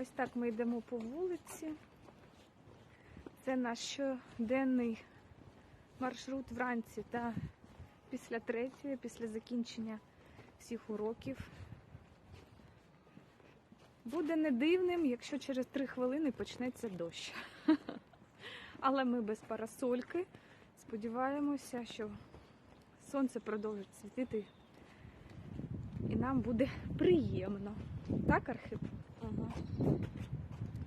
Ось так ми йдемо по вулиці. Це наш щоденний маршрут вранці та після третьої, після закінчення всіх уроків. Буде не дивним, якщо через три хвилини почнеться дощ. Але ми без парасольки. Сподіваємося, що сонце продовжить світити і нам буде приємно. Так, Архип? Ага.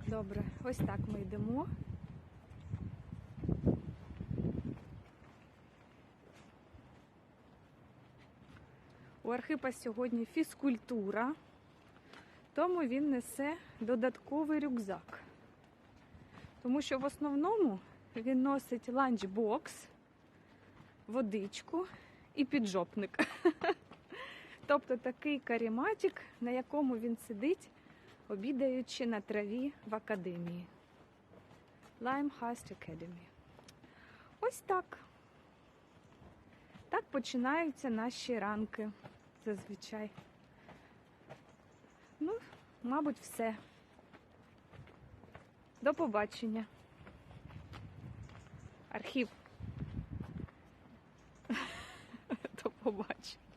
Добре, ось так ми йдемо. У Архипа сьогодні фізкультура, тому він несе додатковий рюкзак. Тому що в основному він носить ланчбокс, водичку і піджопник. Тобто такий каріматик, на якому він сидить, обідаючи на траві в академії. Limehurst Academy. Ось так. Так починаються наші ранки зазвичай. Ну, мабуть, все. До побачення. Архів. До побачення.